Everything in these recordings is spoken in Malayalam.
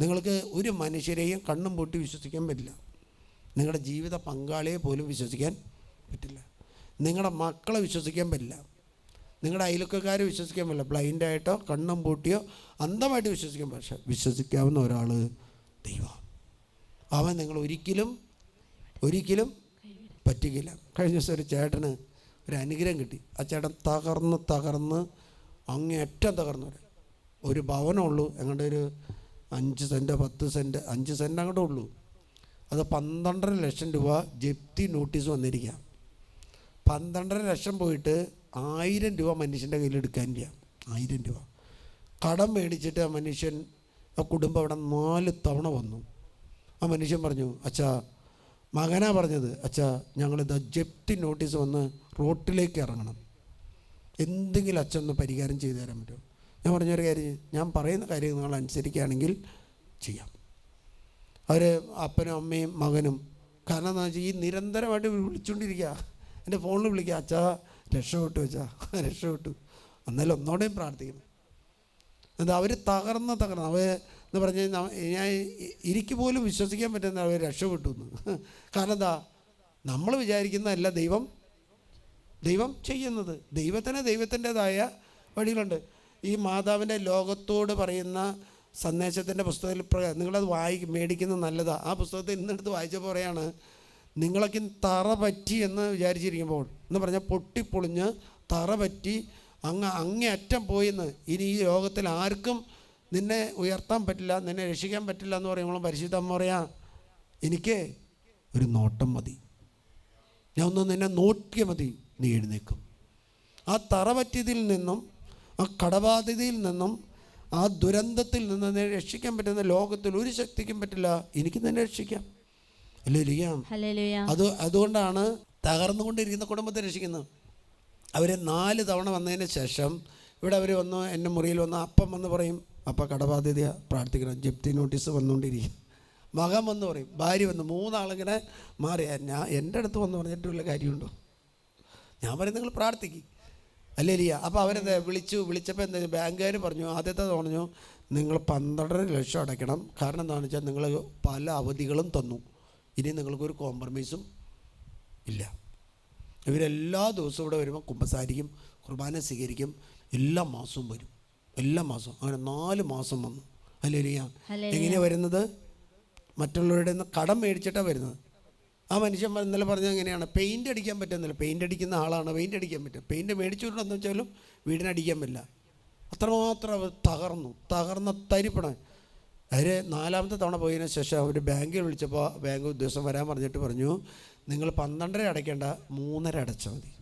നിങ്ങൾക്ക് ഒരു മനുഷ്യരെയും കണ്ണും പൂട്ടി വിശ്വസിക്കാൻ പറ്റില്ല. നിങ്ങളുടെ ജീവിത പങ്കാളിയെ പോലും വിശ്വസിക്കാൻ പറ്റില്ല. നിങ്ങളുടെ മക്കളെ വിശ്വസിക്കാൻ പറ്റില്ല. നിങ്ങളുടെ അയൽവക്കക്കാരെ വിശ്വസിക്കാൻ പറ്റില്ല. ബ്ലൈൻഡായിട്ടോ കണ്ണും പൂട്ടിയോ അന്ധമായിട്ട് വിശ്വസിക്കാൻ പക്ഷെ വിശ്വസിക്കാവുന്ന ഒരാൾ ദൈവം. അവൻ നിങ്ങൾ ഒരിക്കലും ഒരിക്കലും പറ്റുകയില്ല. കഴിഞ്ഞ ദിവസം ഒരു ചേട്ടന് ഒരു അനുഗ്രഹം കിട്ടി. ആ ചേട്ടൻ തകർന്ന് തകർന്ന് അങ്ങേറ്റം തകർന്നു ഒരു ഭവനമുള്ളൂ ഞങ്ങളുടെ ഒരു അഞ്ച് സെന്റ് പത്ത് സെന്റ് അഞ്ച് സെന്റ് അങ്ങോട്ടേ ഉള്ളൂ. അത് പന്ത്രണ്ടര ലക്ഷം രൂപ ജപ്തി നോട്ടീസ് വന്നിരിക്കാം. പന്ത്രണ്ടര ലക്ഷം പോയിട്ട് ആയിരം രൂപ മനുഷ്യന്റെ കയ്യിൽ എടുക്കാനില്ല ആയിരം രൂപ. കടം മേടിച്ചിട്ട് ആ മനുഷ്യൻ ആ കുടുംബം അവിടെ നാല് തവണ വന്നു. ആ മനുഷ്യൻ പറഞ്ഞു അച്ഛാ മകനാ പറഞ്ഞത് അച്ഛാ ഞങ്ങളിത് ജപ്തി നോട്ടീസ് വന്ന് റോട്ടിലേക്ക് ഇറങ്ങണം. എന്തെങ്കിലും അച്ഛൻ ഒന്ന് പരിഹാരം ചെയ്തു തരാൻ പറ്റുമോ? ഞാൻ പറഞ്ഞൊരു കാര്യം. ഞാൻ പറയുന്ന കാര്യം നിങ്ങൾ അനുസരിക്കുകയാണെങ്കിൽ ചെയ്യാം. അവർ അപ്പനും അമ്മയും മകനും കാരണം എന്താ വെച്ചാൽ ഈ നിരന്തരമായിട്ട് വിളിച്ചുകൊണ്ടിരിക്കുക എന്റെ ഫോണിൽ വിളിക്കുക അച്ഛാ രക്ഷപ്പെട്ടു വെച്ചാ രക്ഷപ്പെട്ടു. എന്നാലും ഒന്നോടെയും പ്രാർത്ഥിക്കണം. എന്താ അവർ തകർന്ന തകർന്ന് അവർ എന്ന് പറഞ്ഞു കഴിഞ്ഞാൽ ഞാൻ എനിക്ക് പോലും വിശ്വസിക്കാൻ പറ്റുന്ന അവർ രക്ഷപ്പെട്ടു എന്ന്. കാരണം എന്താ നമ്മൾ വിചാരിക്കുന്നതല്ല ദൈവം ദൈവം ചെയ്യുന്നത്. ദൈവത്തിന് ദൈവത്തിന്റെതായ വഴികളുണ്ട്. ഈ മാതാവിന്റെ ലോകത്തോട് പറയുന്ന സന്ദേശത്തിന്റെ പുസ്തകത്തിൽ നിങ്ങളത് വായി മേടിക്കുന്നത് നല്ലതാണ് ആ പുസ്തകത്തിൽ ഇന്നെടുത്ത് വായിച്ചപ്പോൾ പറയാണ് നിങ്ങളൊക്കെ തറ പറ്റി എന്ന് വിചാരിച്ചിരിക്കുമ്പോൾ എന്ന് പറഞ്ഞാൽ പൊട്ടിപ്പൊളിഞ്ഞ് തറ പറ്റി അങ്ങ് അങ്ങേയറ്റം പോയിന്ന്. ഇനി ഈ ലോകത്തിൽ ആർക്കും നിന്നെ ഉയർത്താൻ പറ്റില്ല നിന്നെ രക്ഷിക്കാൻ പറ്റില്ല എന്ന് പറയുമ്പോൾ പരിശുദ്ധ അമ്മ പറയാ എനിക്ക് ഒരു നോട്ടം മതി. ഞാൻ ഒന്ന് നിന്നെ നോക്കിയ മതി നീ എഴുന്നേക്കും ആ തറ പറ്റിയതിൽ നിന്നും ആ കടബാധ്യതയിൽ നിന്നും ആ ദുരന്തത്തിൽ നിന്ന് എന്നെ രക്ഷിക്കാൻ പറ്റുന്ന ലോകത്തിൽ ഒരു ശക്തിക്കും പറ്റില്ല. എനിക്ക് തന്നെ രക്ഷിക്കാം. അത് അതുകൊണ്ടാണ് തകർന്നുകൊണ്ടിരിക്കുന്ന കുടുംബത്തെ രക്ഷിക്കുന്നത്. അവർ നാല് തവണ വന്നതിന് ശേഷം ഇവിടെ അവർ വന്ന് എന്റെ മുറിയിൽ വന്ന് അപ്പം വന്ന് പറയും അപ്പം കടബാധ്യത പ്രാർത്ഥിക്കണം. ജപ്തി നോട്ടീസ് വന്നുകൊണ്ടിരിക്കും മകൻ വന്ന് പറയും ഭാര്യ വന്ന് മൂന്നാളിങ്ങനെ മാറി ഞാൻ എന്റെ അടുത്ത് വന്ന് പറഞ്ഞിട്ട് വല്ല കാര്യമുണ്ടോ? ഞാൻ പറയും നിങ്ങൾ പ്രാർത്ഥിക്കും. അല്ലേ ലിയ? അപ്പോൾ അവരെന്താ വിളിച്ചു? വിളിച്ചപ്പോൾ എന്താ ബാങ്കുകാർ പറഞ്ഞു ആദ്യത്തെ പറഞ്ഞു നിങ്ങൾ പന്ത്രണ്ടര ലക്ഷം അടയ്ക്കണം. കാരണം എന്താണെന്ന് വെച്ചാൽ നിങ്ങൾ പല അവധികളും തന്നു. ഇനി നിങ്ങൾക്കൊരു കോംപ്രമൈസും ഇല്ല. ഇവരെല്ലാ ദിവസവും ഇവിടെ വരുമ്പോൾ കുമ്പസാരിക്കും കുർബാന സ്വീകരിക്കും എല്ലാ മാസവും വരും. എല്ലാ മാസവും. അങ്ങനെ നാല് മാസം വന്നു. അല്ലേ ലിയ? എങ്ങനെയാണ് വരുന്നത്? മറ്റുള്ളവരുടെ നിന്ന് കടം മേടിച്ചിട്ടാണ് വരുന്നത്. ആ മനുഷ്യൻ ഇന്നലെ പറഞ്ഞത് എങ്ങനെയാണ് പെയിന്റ് അടിക്കാൻ പറ്റുന്നില്ല. പെയിന്റ് അടിക്കുന്ന ആളാണ്. പെയിന്റ് അടിക്കാൻ പറ്റും. പെയിന്റ് മേടിച്ചുകൊണ്ടെന്ന് വെച്ചാലും വീടിനടിക്കാൻ പറ്റില്ല. അത്രമാത്രം അവർ തകർന്നു. തകർന്ന തരിപ്പണം അവർ നാലാമത്തെ തവണ പോയതിനു ശേഷം അവർ ബാങ്കിൽ വിളിച്ചപ്പോൾ ബാങ്ക് ഉദ്യോഗസ്ഥൻ വരാൻ പറഞ്ഞിട്ട് പറഞ്ഞു നിങ്ങൾ പന്ത്രണ്ടര അടയ്ക്കേണ്ട. മൂന്നര അടച്ചാൽ മതി.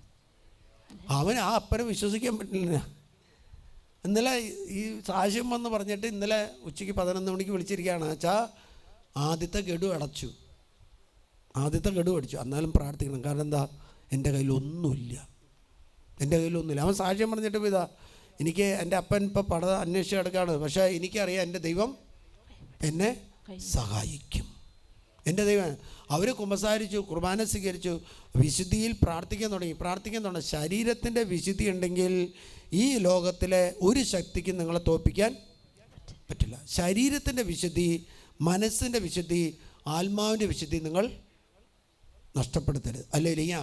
അവൻ ആ അപ്പനെ വിശ്വസിക്കാൻ പറ്റില്ല. ഇന്നലെ ഈ സാക്ഷ്യം വന്ന് പറഞ്ഞിട്ട് ഇന്നലെ ഉച്ചയ്ക്ക് പതിനൊന്ന് മണിക്ക് വിളിച്ചിരിക്കുകയാണ്. വെച്ചാൽ ആദ്യത്തെ ഗഡു അടച്ചു. ആദ്യത്തെ ഗഡു അടിച്ചു എന്നാലും പ്രാർത്ഥിക്കണം. കാരണം എന്താ? എന്റെ കയ്യിലൊന്നുമില്ല. എന്റെ കയ്യിലൊന്നുമില്ല. അവൻ സാക്ഷ്യം പറഞ്ഞിട്ട് ഇതാ എനിക്ക് എന്റെ അപ്പൻ ഇപ്പോൾ പട അന്വേഷിച്ച് കിടക്കുകയാണ് പക്ഷേ എനിക്കറിയാം എന്റെ ദൈവം എന്നെ സഹായിക്കും. എന്റെ ദൈവം അവർ കുമ്പസാരിച്ചു കുർബാന സ്വീകരിച്ചു വിശുദ്ധിയിൽ പ്രാർത്ഥിക്കാൻ തുടങ്ങി. പ്രാർത്ഥിക്കാൻ തുടങ്ങി. ശരീരത്തിന്റെ വിശുദ്ധി ഉണ്ടെങ്കിൽ ഈ ലോകത്തിലെ ഒരു ശക്തിക്കും നിങ്ങളെ തോൽപ്പിക്കാൻ പറ്റില്ല. ശരീരത്തിന്റെ വിശുദ്ധി മനസ്സിന്റെ വിശുദ്ധി ആത്മാവിന്റെ വിശുദ്ധി നിങ്ങൾ നഷ്ടപ്പെടുത്തരുത്. അല്ലേ ഇല്ലെങ്കിൽ